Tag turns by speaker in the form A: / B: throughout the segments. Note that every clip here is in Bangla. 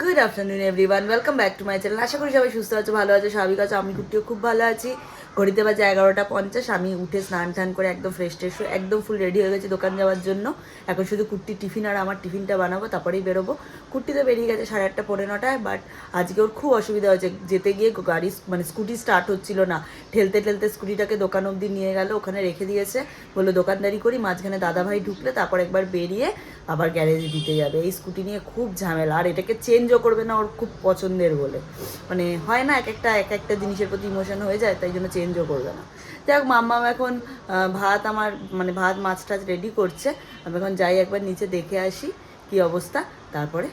A: Good afternoon everyone welcome back to my channel আশা করি সবাই সুস্থ আছো, ভালো আছো, স্বাভাবিক আছো, আমি কুটিও খুব ভালো আছি। ঘড়িতে বাজে এগারোটা পঞ্চাশ, আমি উঠে স্নান টান করে একদম ফ্রেশ ট্রেশ একদম ফুল রেডি হয়ে গেছি দোকান যাওয়ার জন্য। এখন শুধু কুর্তি টিফিন আর আমার টিফিনটা বানাবো, তারপরেই বেরোবো। কুর্তি তো বেরিয়ে গেছে সাড়ে আটটা পনেরো নটায় বাট আজকে ওর খুব অসুবিধা হয়েছে। যেতে গিয়ে গাড়ি মানে স্কুটি স্টার্ট হচ্ছিল না। ঠেলতে ঠেলতে স্কুটিটাকে দোকান অবধি নিয়ে গেল, ওখানে রেখে দিয়েছে। বলল, দোকানদারি করি। মাঝখানে দাদাভাই ঢুকলে, তারপর একবার বেরিয়ে আবার গ্যারেজে দিতে যাবে। এই স্কুটি নিয়ে খুব ঝামেলা। আর এটাকে চেঞ্জও করবে না ওর খুব পছন্দের বলে। মানে হয় না এক একটা এক একটা জিনিসের প্রতি ইমোশন হয়ে যায়, তাই জন্য চেঞ্জও করবে না। যাক, মাম্মাম এখন ভাত আমার মানে ভাত, মাছ টাছ রেডি করছে। আমি এখন যাই একবার নিচে দেখে আসি কি অবস্থা। তারপরে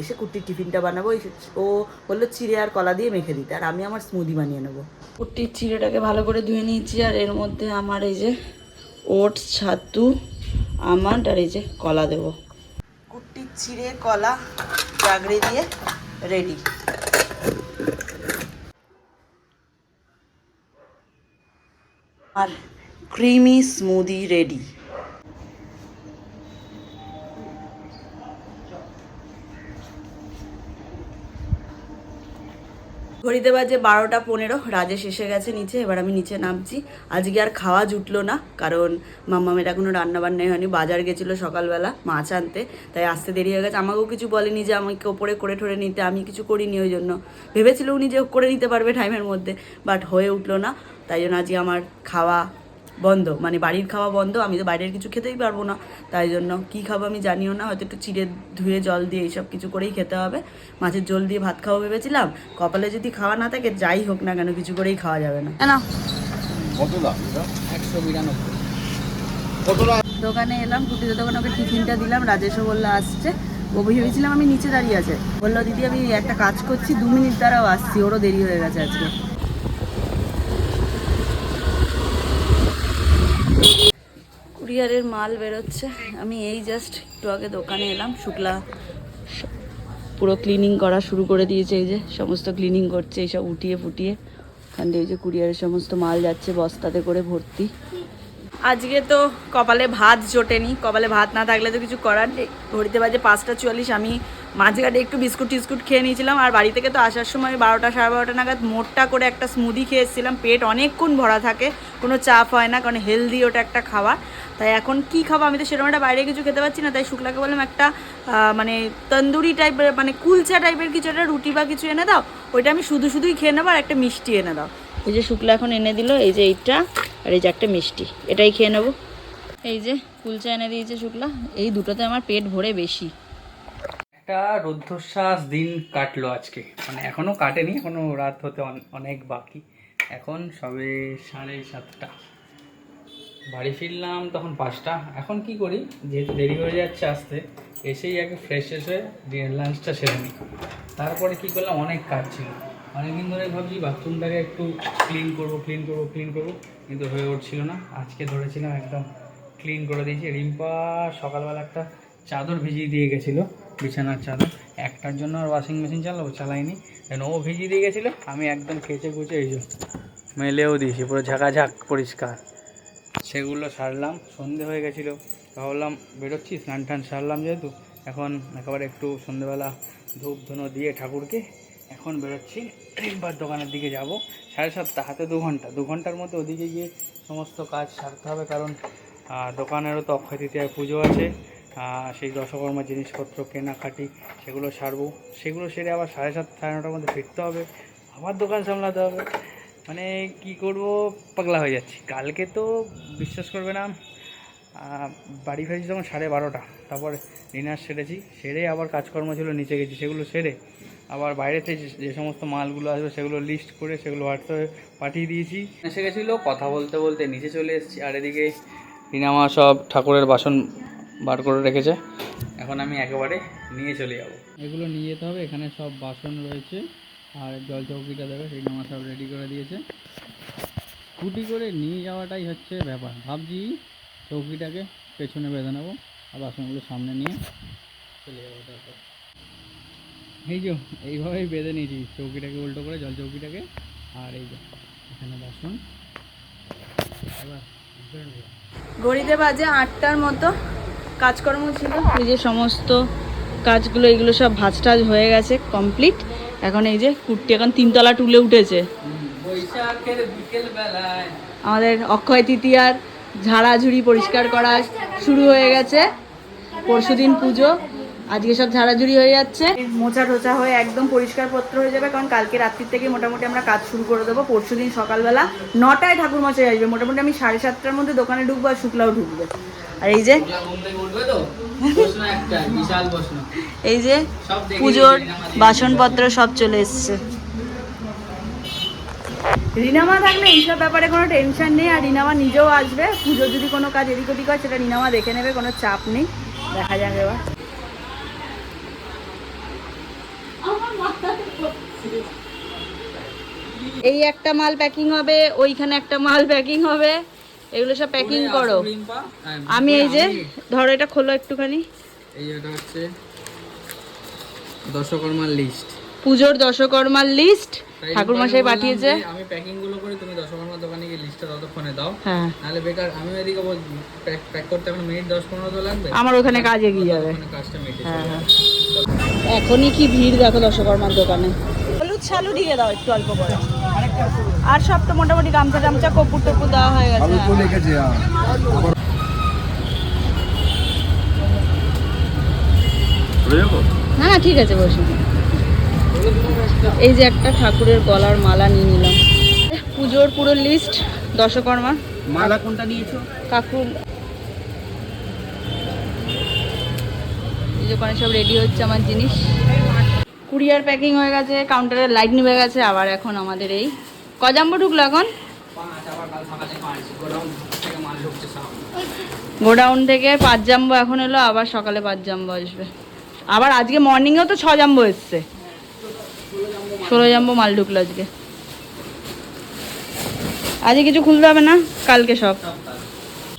A: এসে কুট্টির টিফিনটা বানাবো। ও বলল চিড়ে আর কলা দিয়ে মেখে দিতে। আর আমি আমার স্মুদি বানিয়ে নেব। কুট্টির চিড়েটাকে ভালো করে ধুয়ে নিয়েছি। আর এর মধ্যে আমার এই যে ওটস, ছাতু আমন্ড আর এই যে কলা দেব। কুট্টির চিড়ে কলা জাগড়ে দিয়ে রেডি আর ক্রিমি স্মুদি রেডি ঘড়িতে বাজে বারোটা পনেরো, রাজেশ এসে গেছে নিচে, এবার আমি নিচে নামছি। আজকে আর খাওয়া জুটলো না, কারণ মাম্মামের কোনো রান্না বান্নাই হয়নি, বাজার গেছিল সকালবেলা মাছ আনতে, তাই আসতে দেরি হয়ে গেছে। আমাকেও কিছু বলেনি যে আমাকে ওপরে করে ঠরে নিতে, আমি কিছু করিনি ওই জন্য। ভেবেছিল উনি যে করে নিতে পারবে টাইমের মধ্যে বাট হয়ে উঠল না, তাই জন্য আজকে আমার খাওয়া বন্ধ মানে বাড়ির খাওয়া বন্ধ আমি তো বাইরের কিছু খেতেই পারব না। তাই জন্য কি খাব আমি জানিও না হয়তো একটু চিড়ে ধুয়ে জল দিয়ে এইসব কিছু করেই খেতে হবে। মাছের জল দিয়ে ভাত খাওয়া ভেবেছিলাম কপালে যদি খাওয়া না থাকে যাই হোক না কেন কিছু করেই খাওয়া যাবে না। না।
B: কত দাম
C: একশো বিরানব্বই।
B: কত দাম
A: দোকানে এলাম কুটির দোকানে ওকে টিফিনটা দিলাম রাজেশও বলল আসছে। ও ভেবেছিলাম আমি নিচে দাঁড়িয়ে আছে। বলল দিদি আমি একটা কাজ করছি দু মিনিট দ্বারাও আসছি ওরও দেরি হয়ে গেছে আজকে। কুরিয়ারের মাল বেরোচ্ছে। আমি এই জাস্ট একটু আগে দোকানে এলাম, শুক্লা পুরো ক্লিনিং করা শুরু করে দিয়েছে এই যে, সমস্ত ক্লিনিং করছে, এইসব উঠিয়ে ফুটিয়ে। ওখান দিয়ে যে কুরিয়ারের সমস্ত মাল যাচ্ছে বস্তাতে করে ভর্তি। আজকে তো কপালে ভাত জোটেনি, কপালে ভাত না থাকলে তো কিছু করার নেই। ঘড়িতে বাজে পাঁচটা চুয়াল্লিশ, আমি মাঝঘাটে একটু বিস্কুট টিস্কুট খেয়ে নিয়েছিলাম, আর বাড়ি থেকে তো আসার সময় বারোটা, সাড়ে বারোটা নাগাদ মোটটা করে একটা স্মুদি খেয়ে এসেছিলাম। পেট অনেকক্ষণ ভরা থাকে, কোনো চাপ হয় না, কারণ হেলদি ওটা একটা খাবার। তাই এখন কি খাব? আমি তো সেরকম একটা বাইরে কিছু খেতে পারছি না, তাই শুক্লাকে বললাম একটা মানে তন্দুরি টাইপের মানে কুলচা টাইপের কিছু একটা রুটি বা কিছু এনে দাও, ওইটা আমি শুধু শুধুই খেয়ে নেব, আর একটা মিষ্টি এনে দাও। এই যে শুক্লা এখন এনে দিল, এই যে এইটা আর এই যে একটা মিষ্টি। এটাই খেয়ে নেব। এই যে কুলচা এনে দিয়েছে শুক্লা। এই দুটোতে আমার পেট ভরে বেশি।
C: একটা রুদ্ধশ্বাস দিন কাটলো আজকে। মানে এখনও কাটেনি, এখনও রাত হতে অনেক বাকি। এখন সবে সাড়ে সাতটা। বাড়ি ফিরলাম তখন পাঁচটা। এখন কি করি, যেহেতু দেরি হয়ে যাচ্ছে আসতে, এসেই আগে ফ্রেশ হয়ে লাঞ্চটা সেরে নিই। তারপরে কি করলাম, অনেক কাজ ছিল। অনেকদিন ধরে ভাবছি বাথরুমটাকে একটু ক্লিন করব ক্লিন করব ক্লিন করব, কিন্তু হয়ে উঠছিল না। আজকে ধরেছিলাম একদম ক্লিন করে দিয়েছি। রিম্পা সকালবেলা একটা চাদর ভিজিয়ে দিয়ে গেছিল, বিছানার চাদর। একটার জন্য আর ওয়াশিং মেশিন চালাবো, চালাইনি। কেন ও ভিজিয়ে দিয়ে গেছিল, আমি একদম কেচে কুচে এই মেলেও দিয়েছি, পুরো ঝাঁকাঝাঁক পরিষ্কার। সেগুলো সারলাম, সন্ধে হয়ে গেছিল। ভাবলাম বেরোচ্ছি, স্নান টান সারলাম যেহেতু। এখন একেবারে একটু সন্ধেবেলা ধূপ ধুনো দিয়ে ঠাকুরকে এখন বেরোচ্ছি রিম্পার দোকানের দিকে যাব। সাড়ে সাতটা, হাতে দু ঘণ্টা। দু ঘণ্টার মধ্যে ওদিকে গিয়ে সমস্ত কাজ সারতে হবে, কারণ দোকানেরও তো অক্ষয় তৃতীয়ায় পুজো আছে। সেই দশকর্মার জিনিসপত্র, কেনাকাটি, সেগুলো সারবো। সেগুলো সেরে আবার সাড়ে সাত সাড়ে নটার মধ্যে ফিরতে হবে। আবার দোকান সামলাতে হবে। মানে কি করব? পাগলা হয়ে যাচ্ছি। কালকে তো বিশ্বাস করবে না বাড়ি ফেরেছি তখন সাড়ে বারোটা। তারপর ডিনার সেরেছি। সেরে আবার কাজকর্ম ছিল, নিচে গেছি। সেগুলো সেরে আবার বাইরে থেকে যে- যে সমস্ত মালগুলো আসবে সেগুলো লিস্ট করে সেগুলো হোয়াটসঅ্যাপে পাঠিয়ে দিয়েছি। এসে গেছিল কথা বলতে বলতে নিচে চলে এসেছি আর এদিকে রিনামা সব ঠাকুরের বাসন বার করে রেখেছে। এখন আমি একেবারে নিয়ে চলে যাব। এগুলো নিয়ে যেতে হবে এখানে সব বাসন রয়েছে আর জল চৌকিটা দেবে রিনামা সব রেডি করে দিয়েছে। স্কুটি করে নিয়ে যাওয়াটাই হচ্ছে ব্যাপার। ভাবছি চৌকিটাকে পেছনে বেঁধে নেব আর বাসনগুলো সামনে নিয়ে চলে যাব তারপর। এই যে এইভাবেই বেঁধে নিয়েছি চৌকিটাকে উল্টো করে জল চৌকিটাকে। আর এই যে এখানে বাসন। এবার
A: ঘড়িতে বাজে আটটার মতো কাজকর্ম ছিল। এই যে সমস্ত কাজগুলো এগুলো সব ভাজ টাজ হয়ে গেছে কমপ্লিট এখন এই যে কুর্তি এখন তিনতলা টুলে উঠেছে।
C: বৈশাখের বিকেল বেলায়
A: আমাদের অক্ষয় তৃতীয়ার ঝাড়াঝুড়ি পরিষ্কার করা শুরু হয়ে গেছে। পরশুদিন পুজো। আজকে সব ঝাড়াঝুড়ি হয়ে যাচ্ছে। মোচা টোচা হয়ে একদম পরিষ্কার পত্র হয়ে যাবে কারণ কালকে রাত্রির থেকে মোটামুটি আমরা কাজ শুরু করে দেবো। পরশু দিন সকালবেলা নটায় ঠাকুর মশাই আসবে। মোটামুটি আমি সাড়ে সাতটার মধ্যে দোকানে ঢুকবো আর শুক্লাও ঢুকবে। আর এই যে এই যে পুজোর বাসনপত্র সব চলে এসছে। রিনামা থাকলে এইসব ব্যাপারে কোনো টেনশন নেই আর রিনামা নিজেও আসবে। পুজোর যদি কোনো কাজ এদিক ওদিক হয় সেটা রিনামা দেখে নেবে কোনো চাপ নেই। দেখা যাক এবার। এই একটা মাল প্যাকিং হবে ওইখানে একটা মাল প্যাকিং হবে। এগুলো সব প্যাকিং
C: করো। হ্যাঁ,
A: আমি এই যে ধরো এটা খোলো একটুখানি।
C: এই এটা হচ্ছে দশকর্মার লিস্ট
A: পুজোর দশকর্মার লিস্ট ঠাকুর মশাই পাঠিয়েছে।
C: আমি প্যাকিংগুলো করে তুমি দশকর্মার দোকানে গিয়ে লিস্টটা ততক্ষণে দাও।
A: হ্যাঁ।
C: নাহলে বেকার আমি এদিকে প্যাক করতে এখন মিনিট দশ পনেরো তো লাগবে।
A: আমার ওখানে কাজে এগিয়ে যাবে।
C: কাজটা মিটে
A: হ্যাঁ হ্যাঁ। এখনই কি ভিড় দেখো দশকর্মার দোকানে। হলুদ শালু দিয়ে দাও একটু অল্প করে। আর সব তো মোটামুটি গামছা টামছা কপুর টপুর দেওয়া হয়ে গেছে।
B: হ্যাঁ।
A: না না ঠিক আছে বসুন এই যে একটা ঠাকুরের গলার মালা নিয়ে নিলাম। পুজোর পুরো লিস্ট দশকর্মা
C: মালা কোনটা নিয়েছো?
A: কাকুর দোকানে সব রেডি হচ্ছে আমার জিনিস। কুরিয়ার প্যাকিং হয়ে গেছে কাউন্টারের লাইট নিভে গেছে, আবার এখন আমাদের এই কজাম্বো ঢুকলো এখন।
C: গোডাউন থেকে
A: পাঁচ জাম্বো এখন এলো, আবার সকালে পাঁচ জাম্বো আসবে। আবার আজকে মর্নিংয়েও তো ছ জাম্বো এসছে। ষোলো জাম্বো মাল ঢুকলো আজকে। আজকে কিছু খুলতে হবে না? কালকে সব।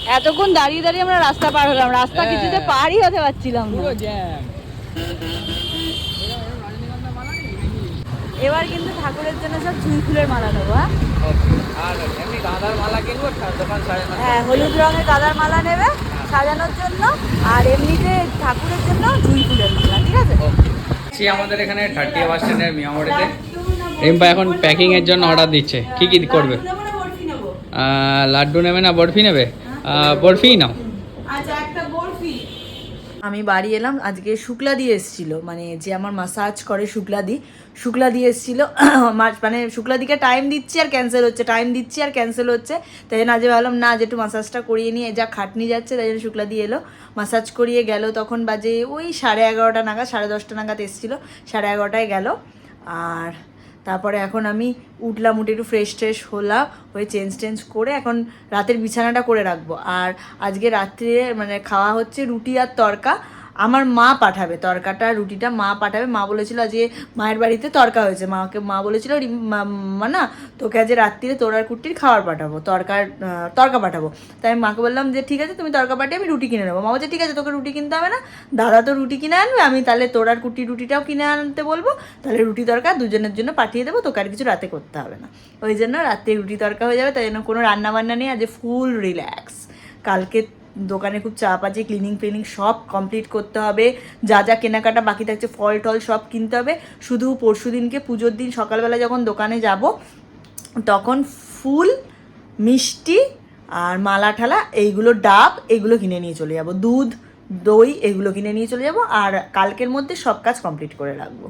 A: এতক্ষণ দাঁড়িয়ে দাঁড়িয়ে আমরা রাস্তা পার হলাম। রাস্তা
C: হ্যাঁ।
A: কিছুতে পারই হতে পারছিলাম এবার কিন্তু ঠাকুরের জন্য সব চুই ফুলের মালা নেব হ্যাঁ?
C: আর মালা কিনবো দোকান সাড়ে
A: হ্যাঁ হলুদ রঙের গাঁদার মালা নেবে সাজানোর জন্য আর এমনিতে ঠাকুরের জন্য জুই ফুলের মালা ঠিক আছে?
C: আমাদের এখানে থার্টি বাস স্ট্যান্ডের মিয়ামোড়েতে। রিম্পা এখন প্যাকিং এর জন্য অর্ডার দিচ্ছে। কি কি করবে? লাড্ডু নেবে না বরফি নেবে? বরফি নাও।
A: আচ্ছা একটা বরফি। আমি বাড়ি এলাম আজকে শুক্লা দিয়ে এসেছিল মানে যে আমার মাসাজ করে শুক্লা দি শুক্লা দিয়ে এসেছিল মানে শুক্লা দিকে টাইম দিচ্ছি আর ক্যান্সেল হচ্ছে টাইম দিচ্ছি আর ক্যান্সেল হচ্ছে তাই জন্য আজকে ভাবলাম না যে একটু মাসাজটা করিয়ে নিয়ে যা খাটনি যাচ্ছে তাই জন্য শুক্লা দিয়ে এলো মাসাজ করিয়ে গেল তখন বাজে ওই সাড়ে এগারোটা নাগাদ সাড়ে দশটা নাগাদ এসেছিল সাড়ে এগারোটায় গেল আর তারপরে এখন আমি উঠলাম, উঠে একটু ফ্রেশ ট্রেশ হলাম, হয়ে চেঞ্জ টেঞ্জ করে এখন রাতের বিছানাটা করে রাখব। আর আজকে রাত্রে মানে খাওয়া হচ্ছে রুটি আর তরকা আমার মা পাঠাবে তরকাটা, রুটিটা মা পাঠাবে। মা বলেছিল যে মায়ের বাড়িতে তরকা হয়েছে। মাকে, মা বলেছিল "রিম- মা না, তোকে আজ রাত্রিরে তোর আর কুর্তির খাবার পাঠাবো, তরকার তরকা পাঠাবো। তাই আমি মাকে বললাম যে, ঠিক আছে, তুমি তরকা পাঠিয়ে আমি রুটি কিনে নেব। মা বলছে, ঠিক আছে, তোকে রুটি কিনতে হবে না, দাদা তো রুটি কিনে আনবে, আমি তাহলে তোর আর কুটি রুটিটাও কিনে আনতে বলব। তাহলে রুটি তরকা দুজনের জন্য পাঠিয়ে দেবো, তোকে আর কিছু রাতে করতে হবে না। ওই জন্য রাতে রুটি তরকা হয়ে যাবে, তাই জন্য কোনো রান্না বান্না নেই, আজ ফুল রিল্যাক্স। কালকে দোকানে খুব চাপ আছে ক্লিনিং ফ্লিনিং সব কমপ্লিট করতে হবে। যা যা কেনাকাটা বাকি থাকছে, ফল, টল সব কিনতে হবে। শুধু পরশু দিনকে পুজোর দিন সকালবেলা যখন দোকানে যাব, তখন ফুল, মিষ্টি আর মালা ঠালা, এইগুলো ডাব এইগুলো কিনে নিয়ে চলে যাব। দুধ, দই, এগুলো কিনে নিয়ে চলে যাব। আর কালকের মধ্যে সব কাজ কমপ্লিট করে রাখব।